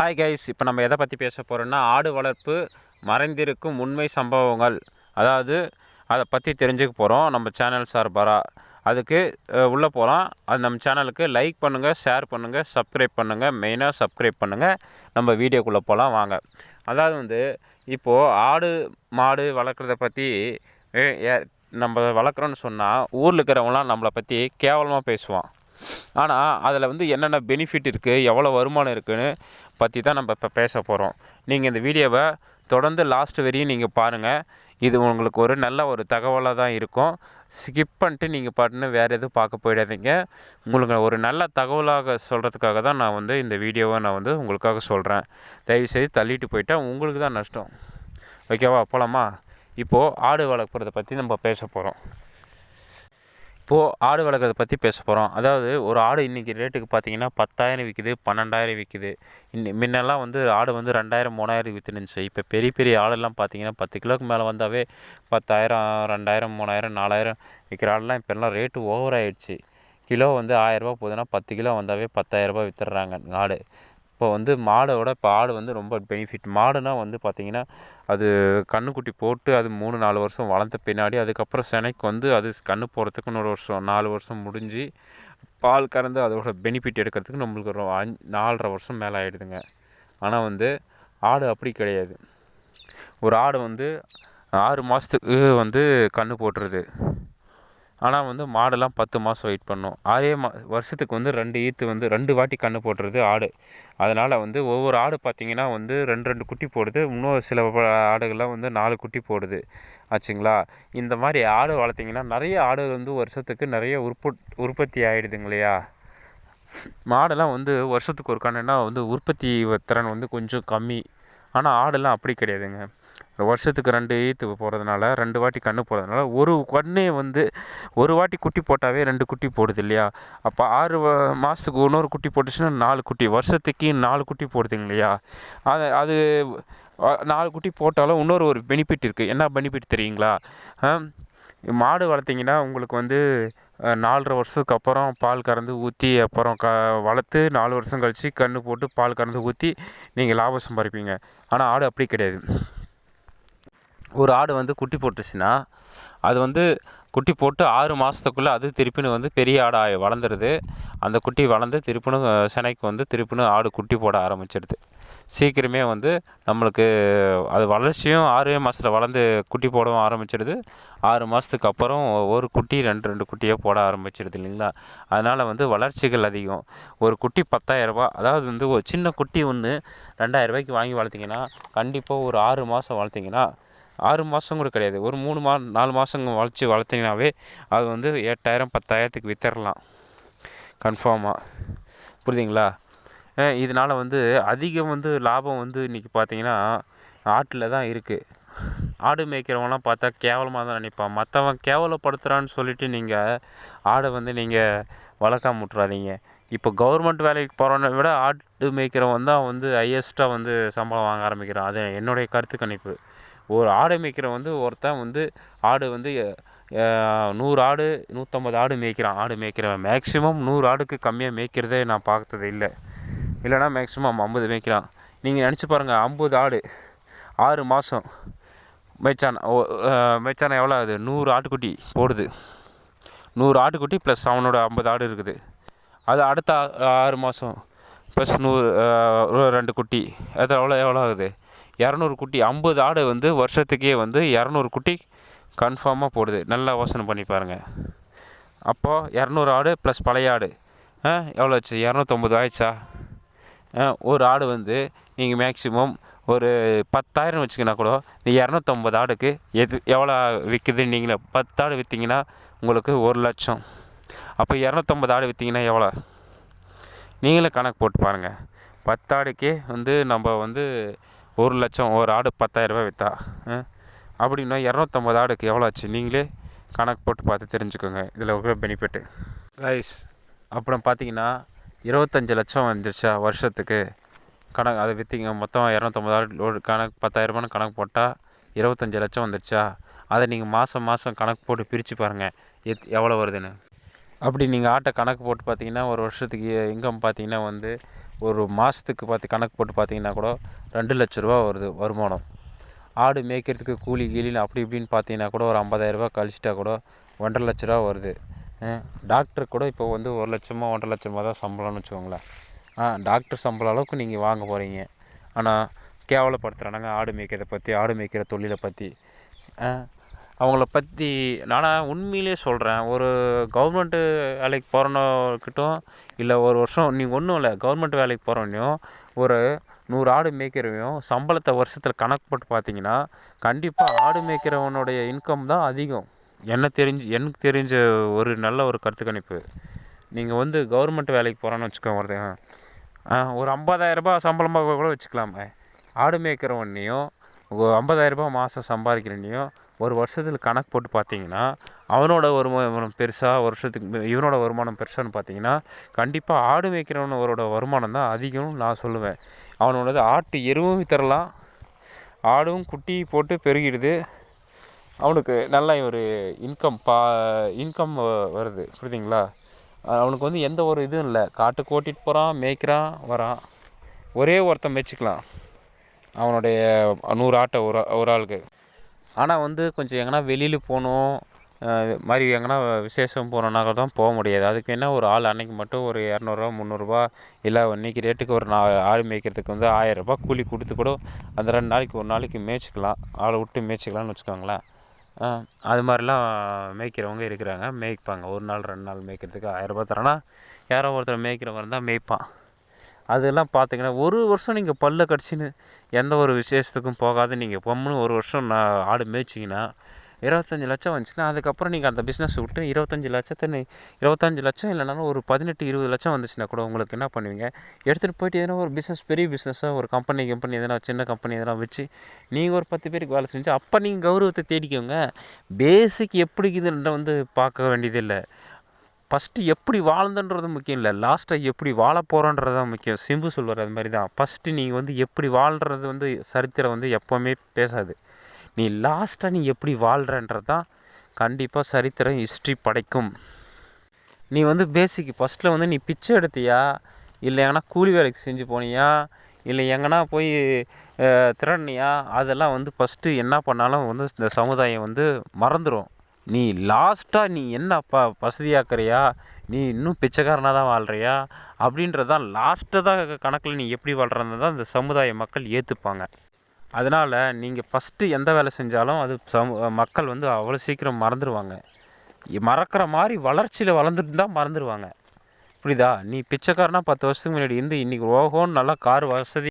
Hi guys இப்போ நம்ம எதை பற்றி பேச போகிறோம்னா ஆடு வளர்ப்பு மறைந்திருக்கும் உண்மை சம்பவங்கள். அதாவது அதை பற்றி தெரிஞ்சுக்க போகிறோம் நம்ம சேனல் சார்பாரா. அதுக்கு உள்ளே போகிறோம் அது நம்ம சேனலுக்கு லைக் பண்ணுங்கள் ஷேர் பண்ணுங்கள் சப்ஸ்கிரைப் பண்ணுங்கள் மெயினாக சப்ஸ்கிரைப் பண்ணுங்கள் நம்ம வீடியோக்குள்ளே போகலாம் வாங்க. அதாவது வந்து இப்போது ஆடு மாடு வளர்க்குறத பற்றி ஏ- நம்ம வளர்க்குறோன்னு சொன்னால் ஊரில் இருக்கிறவங்களாம் நம்மளை பற்றி கேவலமாக பேசுவான். ஆனால் அதில் வந்து என்னென்ன பெனிஃபிட் இருக்குது எவ்வளோ வருமானம் இருக்குன்னு பற்றி தான் நம்ம இப்போ பேச போகிறோம் நீங்கள் இந்த வீடியோவை தொடர்ந்து லாஸ்ட் வரையும் நீங்கள் பாருங்கள் இது உங்களுக்கு ஒரு நல்ல ஒரு தகவலாக தான் இருக்கும். ஸ்கிப் பண்ணிட்டு நீங்கள் பாட்டுன்னு வேறு எதுவும் பார்க்க போயிடாதீங்க. உங்களுக்கு ஒரு நல்ல தகவலாக சொல்கிறதுக்காக தான் நான் வந்து இந்த வீடியோவை நான் வந்து உங்களுக்காக சொல்கிறேன் தயவுசெய்து தள்ளிட்டு போயிட்டா உங்களுக்கு தான் நஷ்டம். ஓகேவா? போகலாமா இப்போது ஆடு வளர்க்குறத பற்றி நம்ம பேச போகிறோம் இப்போது ஆடு வளர்க்குறத பற்றி பேச போகிறோம் அதாவது ஒரு ஆடு இன்றைக்கி ரேட்டுக்கு பார்த்தீங்கன்னா பத்தாயிரம் விற்கிது பன்னெண்டாயிரம் விற்கிது இன்னி முன்னெல்லாம் வந்து ஆடு வந்து ரெண்டாயிரம் மூணாயிரம் விற்றுனுச்சு இப்போ பெரிய பெரிய ஆடெல்லாம் பார்த்தீங்கன்னா பத்து கிலோக்கு மேலே வந்தாவே பத்தாயிரம் ரெண்டாயிரம் மூணாயிரம் நாலாயிரம் விற்கிற ஆடெல்லாம் இப்போல்லாம் ரேட்டு ஓவர் ஆகிடுச்சு கிலோ வந்து ஆயிரரூபா போகுதுன்னா பத்து கிலோ வந்தாவே பத்தாயிரரூபா விற்றுறாங்க ஆடு. இப்போ வந்து மாடோட இப்போ ஆடு வந்து ரொம்ப பெனிஃபிட் மாடுனா வந்து பார்த்திங்கன்னா அது கன்றுக்குட்டி போட்டு அது மூணு நாலு வருஷம் வளர்ந்த பின்னாடி அதுக்கப்புறம் சினைக்கு வந்து அது கன்று போகிறதுக்கு இன்னொரு வருஷம் நாலு வருஷம் முடிஞ்சு பால் கறந்து அதோட பெனிஃபிட் எடுக்கிறதுக்கு நம்மளுக்கு ஒரு அஞ் நாலரை வருஷம் மேலே ஆகிடுதுங்க ஆனால் வந்து ஆடு அப்படி கிடையாது. ஒரு ஆடு வந்து ஆறு மாதத்துக்கு வந்து கன்று போட்டுருது. ஆனால் வந்து மாடெல்லாம் பத்து மாதம் வெயிட் பண்ணும். ஆறே மா வருஷத்துக்கு வந்து ரெண்டு ஈத்து வந்து ரெண்டு வாட்டி கன்று போடுறது ஆடு. அதனால் வந்து ஒவ்வொரு ஆடு பார்த்திங்கன்னா வந்து ரெண்டு ரெண்டு குட்டி போடுது. இன்னும் சில ஆடுகள்லாம் வந்து நாலு குட்டி போடுது. ஆச்சுங்களா? இந்த மாதிரி ஆடு வளர்த்திங்கன்னா நிறைய ஆடு வந்து வருஷத்துக்கு நிறைய உற்பத் உற்பத்தி ஆகிடுதுங்க இல்லையா மாடெல்லாம் வந்து வருஷத்துக்கு ஒரு கண்ணுன்னா வந்து உற்பத்தி திறன் வந்து கொஞ்சம் கம்மி. ஆனால் ஆடெல்லாம் அப்படி கிடையாதுங்க. வருஷத்துக்கு ரெண்டு ஈத்து போகிறதுனால ரெண்டு வாட்டி கன்று போடுறதுனால ஒரு கண்ணே வந்து ஒரு வாட்டி குட்டி போட்டாவே ரெண்டு குட்டி போடுது இல்லையா? அப்போ ஆறு மாதத்துக்கு இன்னொரு குட்டி போட்டுச்சுன்னா நாலு குட்டி வருஷத்துக்கு நாலு குட்டி போடுதுங்க இல்லையா? அது அது நாலு குட்டி போட்டாலும் இன்னொரு ஒரு பெனிஃபிட் இருக்குது என்ன பெனிஃபிட் தெரியுங்களா? மாடு வளர்த்திங்கன்னா உங்களுக்கு வந்து நாலரை வருஷத்துக்கு அப்புறம் பால் கறந்து ஊற்றி அப்புறம் க வளர்த்து நாலு வருஷம் கழித்து கன்று போட்டு பால் கறந்து ஊற்றி நீங்கள் லாபம் சம்பாதிப்பீங்க ஆனால் ஆடு அப்படி கிடையாது. ஒரு ஆடு வந்து குட்டி போட்டுச்சுன்னா அது வந்து குட்டி போட்டு ஆறு மாதத்துக்குள்ளே அது திருப்பின்னு வந்து பெரிய ஆடாக வளர்ந்துருது. அந்த குட்டி வளர்ந்து திருப்பினும் அஹ், சினைக்கு வந்து திருப்பினும் ஆடு குட்டி போட ஆரம்பிச்சிடுது சீக்கிரமே வந்து நம்மளுக்கு அது வளர்ச்சியும் ஆறே மாதத்தில் வளர்ந்து குட்டி போடவும் ஆரம்பிச்சிடுது ஆறு மாதத்துக்கு அப்புறம் ஒரு குட்டி ரெண்டு ரெண்டு குட்டியாக போட ஆரம்பிச்சிடுது இல்லைங்களா? அதனால் வந்து வளர்ச்சிகள் அதிகம். ஒரு குட்டி பத்தாயிரரூபா அதாவது வந்து ஒரு சின்ன குட்டி ஒன்று ரெண்டாயிரரூபாய்க்கு வாங்கி வளர்த்திங்கன்னா கண்டிப்பாக ஒரு ஆறு மாதம் வளர்த்திங்கன்னா ஆறு மாதம் கூட கிடையாது. ஒரு மூணு மா நாலு மாதம் வளர்ச்சி வளர்த்திங்கனாவே அது வந்து எட்டாயிரம் பத்தாயிரத்துக்கு வித்தரலாம். கன்ஃபார்மாக புரியுதுங்களா? இதனால் வந்து அதிகம் வந்து லாபம் வந்து இன்றைக்கி பார்த்தீங்கன்னா ஆட்டில் தான் இருக்குது ஆடு மேய்க்கிறவங்களாம் பார்த்தா கேவலமாக தான் நினைப்பான் மற்றவன் கேவலப்படுத்துகிறான்னு சொல்லிட்டு நீங்கள் ஆடை வந்து நீங்கள் வளர்க்காம விட்றாதீங்க இப்போ கவர்மெண்ட் வேலைக்கு போகிறவனை விட ஆடு மேய்க்கிறவன் தான் வந்து ஹையஸ்ட்டாக வந்து சம்பளம் வாங்க ஆரம்பிக்கிறான். அது என்னுடைய கருத்து கணிப்பு. ஒரு ஆடு மேய்க்கிறவன் வந்து ஒருத்தன் வந்து ஆடு வந்து நூறு ஆடு நூற்றம்பது ஆடு மேய்க்கிறான். ஆடு மேய்க்கிறவன் மேக்ஸிமம் நூறு ஆடுக்கு கம்மியாக மேய்க்கிறதே நான் பார்த்தது இல்லை. இல்லைனா மேக்ஸிமம் ஐம்பது மேய்க்கிறான். நீங்கள் நினச்சி பாருங்கள் ஐம்பது ஆடு ஆறு மாதம் மேய்ச்சான் ஓ, மேய்ச்சானா எவ்வளோ ஆகுது? நூறு ஆட்டுக்குட்டி போடுது. நூறு ஆட்டுக்குட்டி ப்ளஸ் அவனோட ஐம்பது ஆடு இருக்குது. அது அடுத்த ஆ- ஆறு மாதம் ப்ளஸ் நூறு ரெண்டு குட்டி. அது எவ்வளோ எவ்வளோ ஆகுது? இரநூறு குட்டி ஐம்பது ஆடு வந்து வருஷத்துக்கே வந்து இரநூறு குட்டி கன்ஃபார்மாக போடுது. நல்லா யோசனை பண்ணி பாருங்கள் அப்போது இரநூறு ஆடு ப்ளஸ் பழைய ஆடு. ஆ எவ்வளோ ஆச்சு? இரநூத்தொம்பது ஆயிடுச்சா? ஆ, ஒரு ஆடு வந்து நீங்கள் மேக்ஸிமம் ஒரு பத்தாயிரம் வச்சுக்கினா கூட நீ இரநூத்தொம்பது ஆடுக்கு எது எவ்வளோ விற்குதுன்னு நீங்களே? பத்து ஆடு விற்றீங்கன்னா உங்களுக்கு ஒரு லட்சம். அப்போ இரநூத்தொம்பது ஆடு விற்றீங்கன்னா எவ்வளோ? நீங்களே கணக்கு போட்டு பாருங்கள் பத்து ஆடுக்கே வந்து நம்ம வந்து ஒரு லட்சம் ஒரு ஆடு பத்தாயிரரூபா விற்றா அப்படின்னா இரநூத்தம்பது ஆடுக்கு எவ்வளோ ஆச்சு? நீங்களே கணக்கு போட்டு பார்த்து தெரிஞ்சுக்கோங்க. இதில் இருக்கிற பெனிஃபிட்டு ரைஸ் அப்புறம் பார்த்தீங்கன்னா இருபத்தஞ்சி லட்சம் வந்துருச்சா வருஷத்துக்கு? கணக்கு அதை விற்றீங்க மொத்தம் இரநூத்தம்பது ஆடு ஒரு கணக்கு பத்தாயிரரூபான்னு கணக்கு போட்டால் இருபத்தஞ்சி லட்சம் வந்துருச்சா? அதை நீங்கள் மாதம் மாதம் கணக்கு போட்டு பிரித்து பாருங்கள் எத் எவ்வளோ வருதுன்னு. அப்படி நீங்கள் ஆட்டை கணக்கு போட்டு பார்த்தீங்கன்னா ஒரு வருஷத்துக்கு இன்கம் பார்த்தீங்கன்னா வந்து ஒரு மாதத்துக்கு பார்த்து கணக்கு போட்டு பார்த்தீங்கன்னா கூட ரெண்டு லட்ச ரூபா வருது வருமானம். ஆடு மேய்க்கிறதுக்கு கூலி கீலின்னு அப்படி இப்படின்னு பார்த்தீங்கன்னா கூட ஒரு ஐம்பதாயிரரூபா கழிச்சிட்டா கூட ஒன்றரை லட்ச ரூபா வருது. டாக்டர் கூட இப்போ வந்து ஒரு லட்சமோ ஒன்றரை லட்சமாக தான் சம்பளம்னு வச்சுக்கோங்களேன். ஆ டாக்டர் சம்பளம் அளவுக்கு நீங்கள் வாங்க போகிறீங்க ஆனால் கேவலப்படுத்துகிறானாங்க ஆடு மேய்க்கிறத பற்றி ஆடு மேய்க்கிற தொழிலை பற்றி அவங்கள பற்றி நானாக உண்மையிலே சொல்கிறேன் ஒரு கவர்மெண்ட்டு வேலைக்கு போகிறவனுக்கிட்டும் இல்லை ஒரு வருஷம் நீங்கள் ஒன்றும் இல்லை கவர்மெண்ட் வேலைக்கு போகிறவனையும் ஒரு நூறு ஆடு மேய்க்கிறவையும் சம்பளத்தை வருஷத்தில் கணக்கு போட்டு பார்த்தீங்கன்னா கண்டிப்பாக ஆடு மேய்க்கிறவனுடைய இன்கம் தான் அதிகம். என்ன தெரிஞ்சு எனக்கு தெரிஞ்ச ஒரு நல்ல ஒரு கருத்து கணிப்பு. நீங்கள் வந்து கவர்மெண்ட் வேலைக்கு போகிறோன்னு வச்சுக்கோங்க ஒரு ஐம்பதாயிரரூபா சம்பளமாக கூட வச்சுக்கலாமே. ஆடு மேய்க்கிறவனையும் ஐம்பதாயிரரூபா மாதம் சம்பாதிக்கிறனையும் ஒரு வருஷத்தில் கணக்கு போட்டு பார்த்தீங்கன்னா அவனோட வருமானம் பெருசாக வருஷத்துக்கு இவனோட வருமானம் பெருசான்னு பார்த்தீங்கன்னா கண்டிப்பாக ஆடு மேய்க்கிறவனோட வருமானம் தான் அதிகம்னு நான் சொல்லுவேன். அவனோடது ஆட்டு எருவும் தரலாம் ஆடும் குட்டி போட்டு பெருகிடுது. அவனுக்கு நல்ல ஒரு இன்கம் பா இன்கம் வருது புரியுதுங்களா? அவனுக்கு வந்து எந்த ஒரு இதுவும் இல்லை. காட்டுக்கு ஓட்டிகிட்டு போகிறான் மேய்க்கிறான் வரான். ஒரே ஒருத்தன் மேய்ச்சிக்கலாம். அவனுடைய நூறு ஆட்டை ஒரு ஒரு ஆளுக்கு. ஆனால் வந்து கொஞ்சம் எங்கன்னா வெளியில் போகணும் இது மாதிரி எங்கன்னா விசேஷம் போகணுன்னா தான் போக முடியாது. அதுக்கு என்ன ஒரு ஆள் அன்னைக்கு மட்டும் ஒரு இரநூறுவா முந்நூறுரூவா இல்லை இன்றைக்கி ரேட்டுக்கு ஒரு நா ஆடு மேய்க்கிறதுக்கு வந்து ஆயிரரூபா கூலி கொடுத்து கூட அந்த ரெண்டு நாளைக்கு ஒரு நாளைக்கு மேய்ச்சிக்கலாம். ஆளை விட்டு மேய்ச்சிக்கலாம்னு வச்சுக்கோங்களேன். அது மாதிரிலாம் மேய்க்கிறவங்க இருக்கிறாங்க. மேய்ப்பாங்க. ஒரு நாள் ரெண்டு நாள் மேய்க்கிறதுக்கு ஆயிரரூபா தரேன்னா யாரோ ஒருத்தர் மேய்க்கிறவங்க இருந்தால் மேய்ப்பான். அதெல்லாம் பார்த்தீங்கன்னா ஒரு வருஷம் நீங்கள் பல்ல கடிச்சின்னு எந்த ஒரு விசேஷத்துக்கும் போகாது. நீங்கள் பொம்முன்னு ஒரு வருஷம் நான் ஆடு மேய்ச்சிங்கன்னா இருபத்தஞ்சி லட்சம் வந்துச்சுன்னா அதுக்கப்புறம் நீங்கள் அந்த பிஸ்னஸ் விட்டு இருபத்தஞ்சி லட்சத்தை நீ இருபத்தஞ்சி லட்சம் இல்லைனாலும் ஒரு பதினெட்டு இருபது லட்சம் வந்துச்சுன்னா கூட உங்களுக்கு என்ன பண்ணுவீங்க? எடுத்துகிட்டு போயிட்டு எதனா ஒரு பிஸ்னஸ் பெரிய பிஸ்னஸாக ஒரு கம்பெனி கம்பெனி எதனா சின்ன கம்பெனி எதனா வச்சு நீங்கள் ஒரு பத்து பேருக்கு வேலை செஞ்சு அப்போ நீங்கள் கௌரவத்தை தேடிக்கோங்க. பேசிக் எப்படி இதுன்ற வந்து பார்க்க வேண்டியதில்லை. ஃபஸ்ட்டு எப்படி வாழ்ந்தன்றது முக்கியம் இல்லை. லாஸ்ட்டாக எப்படி வாழ போகிறோன்றது தான் முக்கியம். சிம்பு சொல்வார் அது மாதிரி தான் ஃபஸ்ட்டு நீங்கள் வந்து எப்படி வாழ்கிறது வந்து சரித்திரம் வந்து எப்போவுமே பேசாது. நீ லாஸ்ட்டாக நீ எப்படி வாழ்கிறன்றது தான் கண்டிப்பாக சரித்திரம் ஹிஸ்ட்ரி படைக்கும். நீ வந்து பேசிக் ஃபஸ்ட்டில் வந்து நீ பிச்சை எடுத்தியா? இல்லை எங்கன்னா கூலி வேலைக்கு செஞ்சு போனியா? இல்லை எங்கன்னா போய் திறனியா அதெல்லாம் வந்து ஃபஸ்ட்டு என்ன பண்ணாலும் வந்து இந்த சமுதாயம் வந்து மறந்துடும் நீ லாஸ்ட்டாக நீ என்ன ப வசதியாக்குறியா? நீ இன்னும் பிச்சைக்காரனாக தான் வாழ்கிறியா அப்படின்றது தான் லாஸ்ட்டு தான் கணக்கில் நீ எப்படி வாழ்கிறன்னு தான் இந்த சமுதாய மக்கள் ஏற்றுப்பாங்க அதனால் நீங்கள் ஃபஸ்ட்டு எந்த வேலை செஞ்சாலும் அது சமு மக்கள் வந்து அவ்வளோ சீக்கிரம் மறந்துடுவாங்க மறக்கிற மாதிரி வளர்ச்சியில் வளர்ந்துட்டு தான் மறந்துடுவாங்க புரியுதா? நீ பிச்சைக்காரனா பத்து வருஷத்துக்கு முன்னாடி இருந்து இன்றைக்கி ஓஹோன்னு நல்லா கார் வசதி